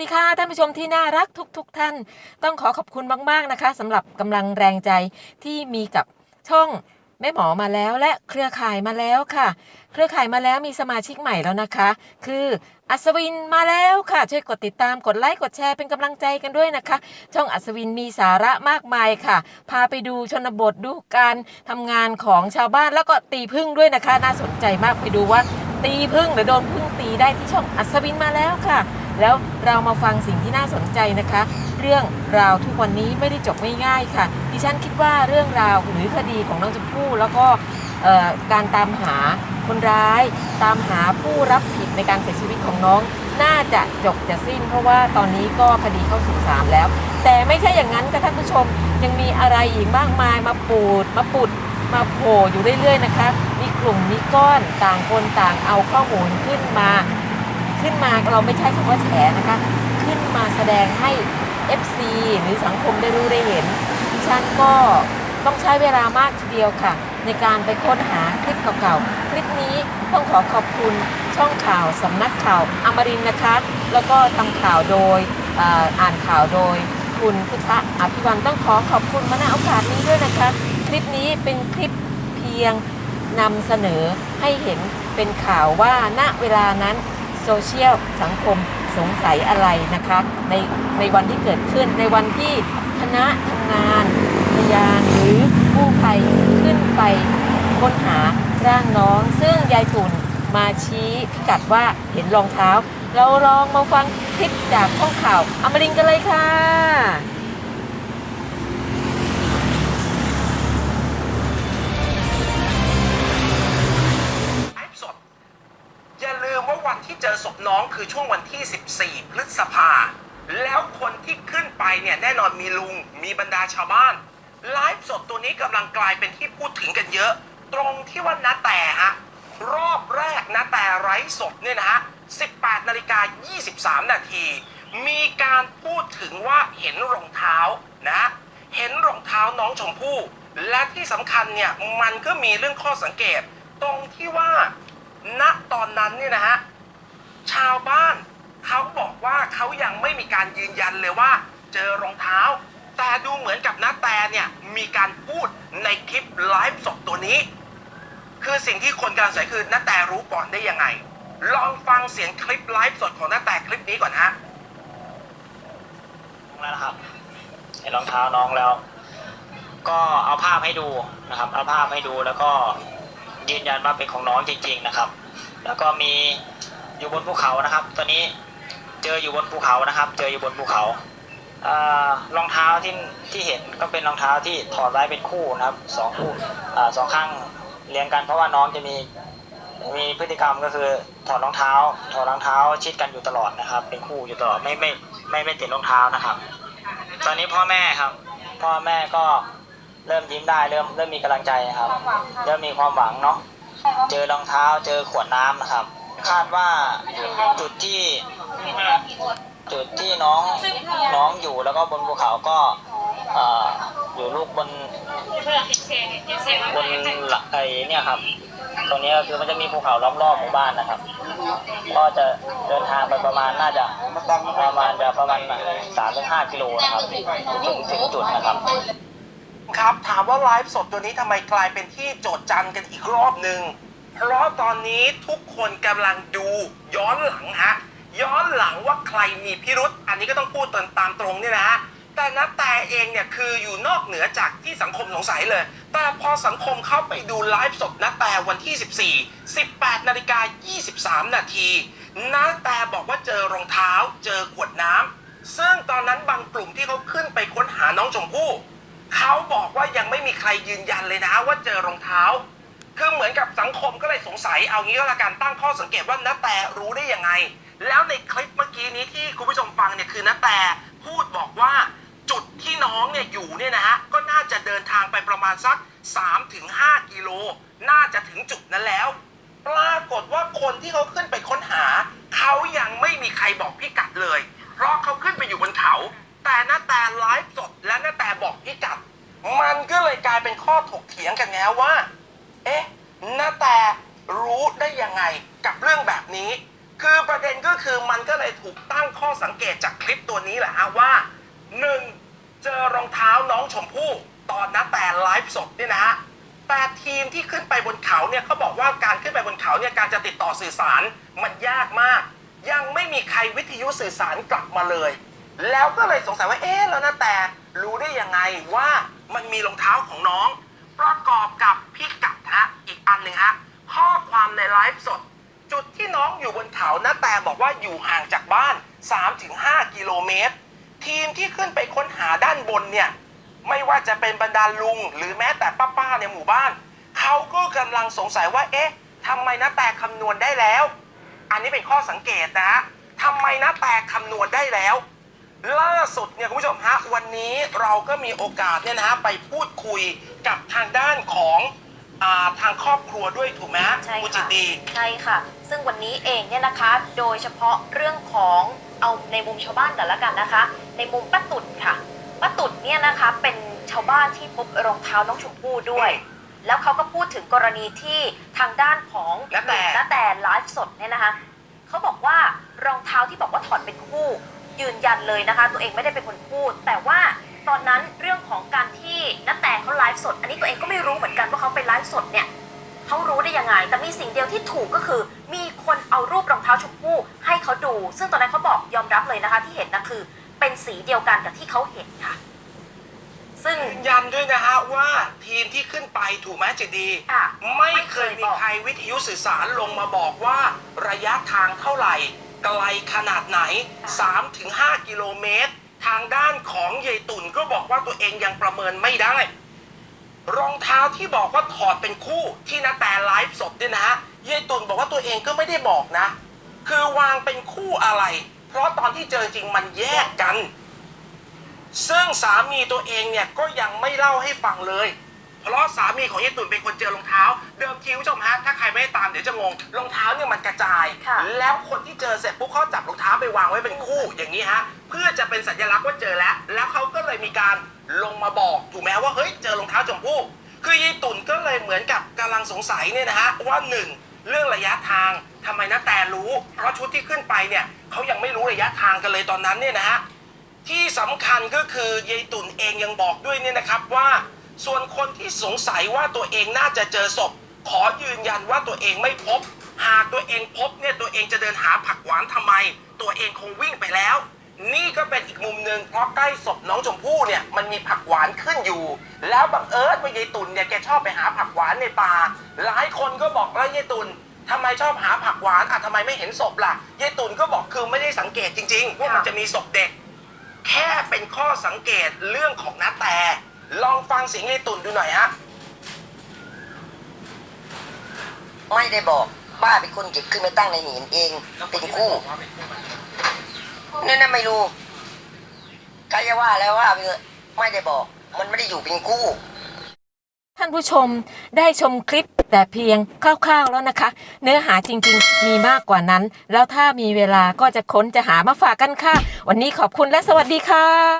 ดีค่ะท่านผู้ชมที่น่ารักทุกๆทท่าน ต้องขอขอบคุณมาก ๆ นะคะสำหรับกำลังแรงใจที่มีกับช่องแม่หมอมาแล้วและเครือข่ายมาแล้วค่ะ เครือข่ายมาแล้วมีสมาชิกใหม่แล้วนะคะ คืออัศวินมาแล้วค่ะ ช่วยกดติดตามกดไลค์กดแชร์เป็นกำลังใจกันด้วยนะคะ ช่องอัศวินมีสาระมากมายค่ะ พาไปดูชนบทดูการทำงานของชาวบ้านแล้วก็ตีพึ่งด้วยนะคะ น่าสนใจมากไปดูว่าตีพึ่งหรือโดนพึ่งตีได้ที่ช่องอัศวินมาแล้วค่ะ แล้วเรามาฟังสิ่งที่น่าสนใจนะคะ เรื่องราวทุกวันนี้ไม่ได้จบไม่ง่ายค่ะ ดิฉันคิดว่าเรื่องราวหรือคดีของน้องชมพู่แล้วก็การตามหาคนร้าย ตามหาผู้รับผิดในการเสียชีวิตของน้อง น่าจะจบจะสิ้น เพราะว่าตอนนี้ก็คดีเข้าสู่ศาลแล้ว แต่ไม่ใช่อย่างนั้นค่ะท่านผู้ชมยังมีอะไรอีกมากมายมาปูดมาปุดมาโผล่อยู่เรื่อยๆนะคะ มีกลุ่มมีก้อนต่างคนต่างเอาข้อมูลขึ้นมา ขึ้นมาเราไม่ใช้คำว่าแฉนะคะ ขึ้นมาแสดงให้ FC หรือสังคมได้รู้ได้เห็นดิฉันก็ต้องใช้เวลามากทีเดียวค่ะ ในการไปค้นหาคลิปเก่าๆ คลิปนี้ต้องขอขอบคุณช่องข่าวสำนักข่าวอมรินนะคะ แล้วก็ทำข่าวโดยอ่ออ่านข่าวโดยคุณพุทธอภิวันต้องขอขอบคุณมาณโอกาสนี้ด้วยนะคะ คลิปนี้เป็นคลิปเพียงนำเสนอให้เห็นเป็นข่าวว่าณเวลานั้น โซเชียลสังคมสงสัยอะไรนะคะ ในในวันที่เกิดขึ้นในวันที่คณะทำงานพยานหรือผู้ภัยขึ้นไปค้นหาร่างน้อง ซึ่งยายฝุ่นมาชี้พิกัดว่าเห็นรองเท้า เราลองมาฟังคลิปจากข้องข่าวอมรินกันเลยค่ะ อศพน้องคือช่วงวันที่ 14 พฤษภา แล้วคนที่ขึ้นไปเนี่ยแน่นอนมีลุง มีบรรดาชาวบ้าน ไลฟ์สดตัวนี้กำลังกลายเป็นที่พูดถึงกันเยอะ ตรงที่ว่านาแต่ฮะ รอบแรกนาแต่ไร้ศพเนี่ยนะฮะ 18 นาฬิกา 23 นาที มีการพูดถึงว่าเห็นรองเท้านะ เห็นรองเท้าน้องชมพู่ และที่สำคัญเนี่ยมันก็มีเรื่องข้อสังเกต ตรงที่ว่าณตอนนั้นเนี่ยนะฮะ ชาวบ้านเขาบอกว่าเขายังไม่มีการยืนยันเลยว่า เจอรองเท้า แต่ดูเหมือนกับน้าแต่เนี่ยมีการพูดในคลิปไลฟ์สดตัวนี้ คือสิ่งที่คนกำลังสงสัยคือน้าแต่รู้ก่อนได้ยังไง ลองฟังเสียงคลิปไลฟ์สดของน้าแต่คลิปนี้ก่อนฮะแล้วนะครับเห็นรองเท้าน้องแล้ว ก็เอาภาพให้ดูนะครับ เอาภาพให้ดูแล้วก็ยืนยันว่าเป็นของน้องจริง ๆนะครับ แล้วก็มี อยู่บนภูเขานะครับ ตอนนี้เจออยู่บนภูเขานะครับ เจออยู่บนภูเขาเอ่อรองเท้าที่ที่เห็นก็เป็นรองเท้าที่ถอดไว้เป็นคู่นะครับสองคู่สองข้างเรียงกันเพราะว่าน้องจะมีมีพฤติกรรมก็คือถอดรองเท้า ถอดรองเท้าชิดกันอยู่ตลอดนะครับ เป็นคู่อยู่ตลอดไม่ไม่ไม่ไม่ติดรองเท้านะครับ ตอนนี้พ่อแม่ครับ พ่อแม่ก็เริ่มยิ้มได้เริ่มเริ่มมีกำลังใจครับ เริ่มมีความหวังเนาะเจอรองเท้าเจอขวดน้ำนะครับ คาดว่าจุดที่จุดที่น้องน้องอยู่แล้วก็บนภูเขาก็อออยู่ลูกบนบนหลักไอ้เนี่ยครับ ตรงนี้ก็คือมันจะมีภูเขาล้อมรอบหมู่บ้านนะครับ ก็จะเดินทางไปประมาณน่าจะประมาณจะประมาณสามถึงห้ากิโลนะครับถึงถึงจุดนะครับครับถามว่าไลฟ์สดตัวนี้ทำไมกลายเป็นที่โจทย์จันกันอีกรอบหนึ่ง เพราะตอนนี้ทุกคนกำลังดูย้อนหลังฮะ ย้อนหลังว่าใครมีพิรุษอันนี้ก็ต้องพูดตามตามตรงเนี่ยนะฮะแต่นับแต่เองเนี่ยคืออยู่นอกเหนือจากที่สังคมสงสัยเลย แต่พอสังคมเข้าไปดูไลฟ์สดนับแต่วันที่ 14 18นาฬิกา23 นาทีนับแต่บอกว่าเจอรองเท้า เจอขวดน้ำซึ่งตอนนั้นบางกลุ่มที่เขาขึ้นไปค้นหาน้องชมพู่เขาบอกว่ายังไม่มีใครยืนยันเลยนะว่าเจอรองเท้า คือเหมือนกับสังคมก็เลยสงสัยเอางี้ก็แล้วกันตั้งข้อสังเกตว่านาแต่รู้ได้ยังไง แล้วในคลิปเมื่อกี้นี้ที่คุณผู้ชมฟังเนี่ยคือนาแต่พูดบอกว่าจุดที่น้องเนี่ยอยู่เนี่ยนะฮะก็น่าจะเดินทางไปประมาณสัก 3-5 กิโล น่าจะถึงจุดนั้นแล้ว ปรากฏว่าคนที่เขาขึ้นไปค้นหา เขายังไม่มีใครบอกพิกัดเลย เพราะเขาขึ้นไปอยู่บนเขา แต่หน้าแต่ไลฟ์สดและหน้าแต่บอกพิกัด มันก็เลยกลายเป็นข้อถกเถียงกันแล้วว่า เอ๊ะนาแต่รู้ได้ยังไงกับเรื่องแบบนี้ คือประเด็นก็คือมันก็เลยถูกตั้งข้อสังเกตจากคลิปตัวนี้แหละฮะว่าหนึ่งเจอรองเท้าน้องชมพู่ตอนนะแต่ไลฟ์สดเนี่ยนะฮะแต่ทีมที่ขึ้นไปบนเขาเนี่ยเขาบอกว่าการขึ้นไปบนเขาเนี่ยการจะติดต่อสื่อสารมันยากมาก ยังไม่มีใครวิทยุสื่อสารกลับมาเลย แล้วก็เลยสงสัยว่าเอ๊ะแล้วนะแต่รู้ได้ยังไงว่ามันมีรองเท้าของน้อง ประกอบกับพิกั อันหนึ่งฮะข้อความในไลฟ์สด จุดที่น้องอยู่บนเขานะแต่บอกว่าอยู่ห่างจากบ้าน 3-5 กิโลเมตร ทีมที่ขึ้นไปค้นหาด้านบนเนี่ย ไม่ว่าจะเป็นบรรดาลุง หรือแม้แต่ป้าๆในหมู่บ้าน เขาก็กำลังสงสัยว่า เอ๊ะทำไมนะแต่คำนวณได้แล้ว อันนี้เป็นข้อสังเกตนะฮะทำไมนะแต่คำนวณได้แล้วล่าสุดเนี่ยคุณผู้ชมฮะวันนี้เราก็มีโอกาสเนี่ยนะฮะไปพูดคุยกับทางด้านของ อาทางครอบครัวด้วยถูกไหมฮะใช่คุณจิตค่ะดีใช่ค่ะ ซึ่งวันนี้เองเนี่ยนะคะ โดยเฉพาะเรื่องของเอาในมุมชาวบ้านกันละกันนะคะ ในมุมป้าตุ่นค่ะป้าตุ่นเนี่ยนะคะเป็นชาวบ้านที่พบรองเท้าน้องชมพู่ด้วย แล้วเขาก็พูดถึงกรณีที่ทางด้านของณแต่ ณแต่ไลฟ์สดเนี่ยนะคะเขาบอกว่ารองเท้าที่บอกว่าถอดเป็นคู่ ยืนยันเลยนะคะ ตัวเองไม่ได้เป็นคนพูด แต่ว่าตอนนั้นเรื่องของการที่ณแต่เขาไลฟ์สด อันนี้ตัวเองก็ไม่รู้เหมือนกันว่าเขา แต่มีสิ่งเดียวที่ถูกก็คือ มีคนเอารูปรองเท้าชมพู่ให้เขาดู ซึ่งตอนนั้นเขาบอกยอมรับเลยนะคะที่เห็นนะคือ เป็นสีเดียวกันกับที่เขาเห็นค่ะ ซึ่งยืนยันด้วยนะฮะว่าทีมที่ขึ้นไปถูกไหมจิตดีค่ะไม่เคยมีใครวิทยุสื่อสารลงมาบอกว่าระยะทางเท่าไหร่ ไกลขนาดไหน 3-5 กิโลเมตร ทางด้านของยายตุ่นก็บอกว่าตัวเองยังประเมินไม่ได้ รองเท้าที่บอกว่าถอดเป็นคู่ที่นาแต่ไลฟ์สดเนี่ยนะฮะยายตุนบอกว่าตัวเองก็ไม่ได้บอกนะ คือวางเป็นคู่อะไร เพราะตอนที่เจอจริงมันแยกกัน ซึ่งสามีตัวเองเนี่ยก็ยังไม่เล่าให้ฟังเลย เพราะสามีของยายตุ่นเป็นคนเจอรองเท้า เดิมทีคุณผู้ชมฮะถ้าใครไม่ได้ตามเดี๋ยวจะงงรองเท้าเนี่ยมันกระจาย ค่ะ แล้วคนที่เจอเสร็จปุ๊บเขาจับรองเท้าไปวางไว้เป็นคู่อย่างนี้ฮะเพื่อจะเป็นสัญลักษณ์ว่าเจอแล้ว แล้วเขาก็เลยมีการลงมาบอกถูกไหมว่าเฮ้ยเจอรองเท้าชมพู่คือยายตุ่นก็เลยเหมือนกับกำลังสงสัยเนี่ยนะฮะว่าหนึ่งเรื่องระยะทางทำไมนะแต่รู้ เพราะชุดที่ขึ้นไปเนี่ยเขายังไม่รู้ระยะทางกันเลยตอนนั้นเนี่ยนะฮะ ที่สำคัญก็คือยายตุ่นเองยังบอกด้วยเนี่ยนะครับว่า ส่วนคนที่สงสัยว่าตัวเองน่าจะเจอศพ ขอยืนยันว่าตัวเองไม่พบ หากตัวเองพบเนี่ยตัวเองจะเดินหาผักหวานทำไม ตัวเองคงวิ่งไปแล้ว นี่ก็เป็นอีกมุมหนึ่งเพราะใกล้ศพน้องชมพู่เนี่ยมันมีผักหวานขึ้นอยู่ แล้วบังเอิญว่ายายตุ่นเนี่ยแกชอบไปหาผักหวานในป่า หลายคนก็บอกแล้วยายตุ่นทำไมชอบหาผักหวานอะทำไมไม่เห็นศพล่ะยายตุ่นก็บอกคือไม่ได้สังเกตจริงๆว่ามันจะมีศพเด็ก แค่เป็นข้อสังเกตเรื่องของนาแต่ ลองฟังเสียงยายตุ่นดูหน่อยฮะ ไม่ได้บอกป้าเป็นคนเก็บขึ้นมาตั้งในหีนเอง เป็นคู่นี่นน่ะไม่รู้ใครจะว่าแล้วว่าไปเถอะไม่ได้บอก มันไม่ได้อยู่เป็นคู่ ท่านผู้ชมได้ชมคลิปแต่เพียงคร่าวๆแล้วนะคะ เนื้อหาจริงๆ มีมากกว่านั้น แล้วถ้ามีเวลาก็จะค้นจะหามาฝากกันค่ะ วันนี้ขอบคุณและสวัสดีค่ะ